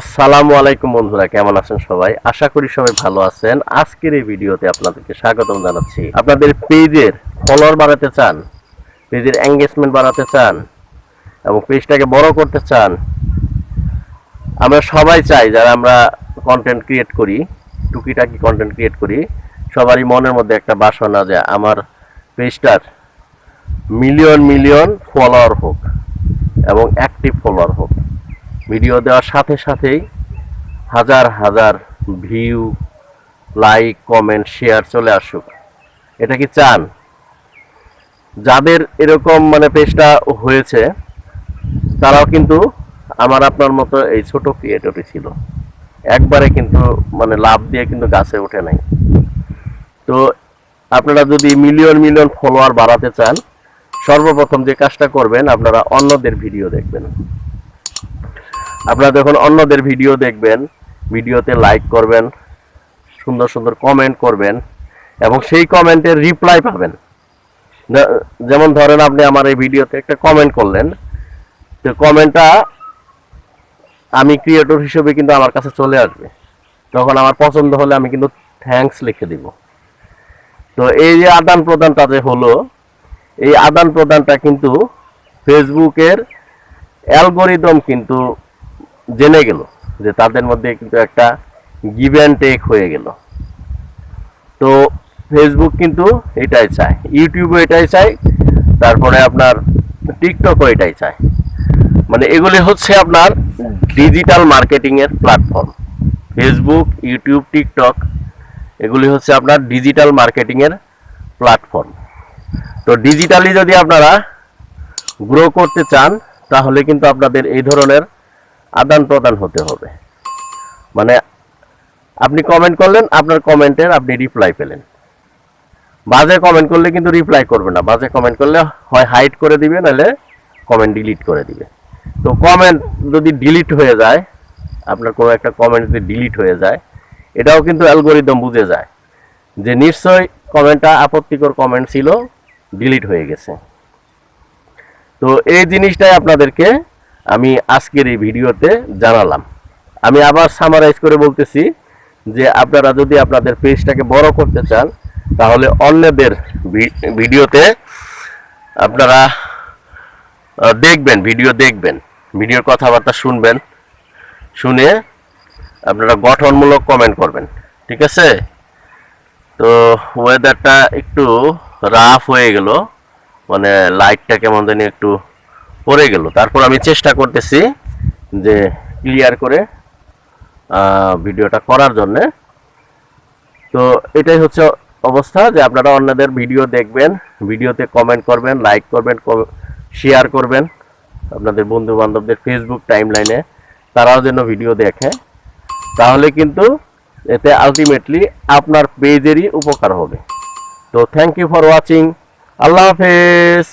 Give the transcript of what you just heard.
আসসালামু আলাইকুম বন্ধুরা, কেমন আছেন সবাই? আশা করি সবাই ভালো আছেন। আজকের এই ভিডিওতে আপনাদেরকে স্বাগতম জানাচ্ছি। আপনাদের পেজের ফলোয়ার বাড়াতে চান, পেজের এঙ্গেজমেন্ট বাড়াতে চান, এবং পেজটাকে বড় করতে চান, আমরা সবাই চাই যারা আমরা কন্টেন্ট ক্রিয়েট করি, টুকিটাকি কন্টেন্ট ক্রিয়েট করি, সবারই মনের মধ্যে একটা বাসনা যে আমার পেজটার মিলিয়ন মিলিয়ন ফলোয়ার হোক এবং অ্যাক্টিভ ফলোয়ার হোক। ভিডিও দেওয়ার সাথে সাথেই হাজার হাজার ভিউ, লাইক, কমেন্ট, শেয়ার চলে আসুক। এটা কি চান? যাদের এরকম মানে পেজটা হয়েছে, তারাও কিন্তু আমার আপনার মতো এই ছোট ক্রিয়েটরই ছিল। একবারে কিন্তু মানে লাভ দিয়ে কিন্তু গাছে ওঠে নাই। তো আপনারা যদি মিলিয়ন মিলিয়ন ফলোয়ার বাড়াতে চান, সর্বপ্রথম যে কাজটা করবেন, আপনারা অন্যদের ভিডিও দেখবেন। আপনারা যখন অন্যদের ভিডিও দেখবেন ভিডিওতে লাইক করবেন, সুন্দর সুন্দর কমেন্ট করবেন, এবং সেই কমেন্টের রিপ্লাই পাবেন। যেমন ধরেন আপনি আমার এই ভিডিওতে একটা কমেন্ট করলেন, তো কমেন্টটা আমি ক্রিয়েটর হিসেবে কিন্তু আমার কাছে চলে আসবে। তখন আমার পছন্দ হলে আমি কিন্তু থ্যাঙ্কস লিখে দিব। তো এই যে আদান প্রদানটা যে হলো, এই আদান প্রদানটা কিন্তু ফেসবুকের অ্যালগোরিদম কিন্তু জেনে গেল যে তাদের মধ্যে কিন্তু একটা গিভ অ্যান্ড টেক হয়ে গেল। তো ফেসবুক কিন্তু এটাই চায় ইউটিউবও এটাই চায়, তারপরে আপনার টিকটকও এটাই চায়। মানে এগুলি হচ্ছে আপনার ডিজিটাল মার্কেটিংয়ের প্ল্যাটফর্ম ফেসবুক ইউটিউব টিকটক এগুলি হচ্ছে আপনার ডিজিটাল মার্কেটিংয়ের প্ল্যাটফর্ম তো ডিজিটালি যদি আপনারা গ্রো করতে চান, তাহলে কিন্তু আপনাদের এই ধরনের আদান প্রদান হতে হবে। মানে আপনি কমেন্ট করলেন, আপনার কমেন্টের আপনি রিপ্লাই পেলেন। বাজে কমেন্ট করলে কিন্তু রিপ্লাই করবে না। বাজে কমেন্ট করলে হয় হাইড করে দিবে, নাহলে কমেন্ট ডিলিট করে দিবে। তো কমেন্ট যদি ডিলিট হয়ে যায়, আপনার কোনো একটা কমেন্ট যদি ডিলিট হয়ে যায়, এটাও কিন্তু অ্যালগোরিদম বুঝে যায় যে নিশ্চয়ই কমেন্টটা আপত্তিকর কমেন্ট ছিল ডিলিট হয়ে গেছে। তো এই জিনিসটাই আপনাদেরকে আমি আজকের এই ভিডিওতে জানালাম। আমি আবার সামারাইজ করে বলতেছি যে আপনারা যদি আপনাদের পেজটাকে বড় করতে চান, তাহলে অন্যদের ভিডিওতে আপনারা দেখবেন ভিডিও দেখবেন ভিডিওর কথাবার্তা শুনবেন, শুনে আপনারা গঠনমূলক কমেন্ট করবেন, ঠিক আছে? তো ওয়েদারটা একটু রাফ হয়ে গেল মানে লাইটটা কেমন জানি একটু পড়ে গেল। তারপর আমি চেষ্টা করতেছি যে ক্লিয়ার করে ভিডিওটা করার জন্যে। তো এটাই হচ্ছে অবস্থা যে আপনারা অন্যদের ভিডিও দেখবেন, ভিডিওতে কমেন্ট করবেন লাইক করবেন শেয়ার করবেন আপনাদের বন্ধু বান্ধবদের ফেসবুক টাইমলাইনে তারাও যেন ভিডিও দেখে। তাহলে কিন্তু এতে আলটিমেটলি আপনার পেজেরই উপকার হবে। তো থ্যাংক ইউ ফর ওয়াচিং আল্লাহ হাফেজ।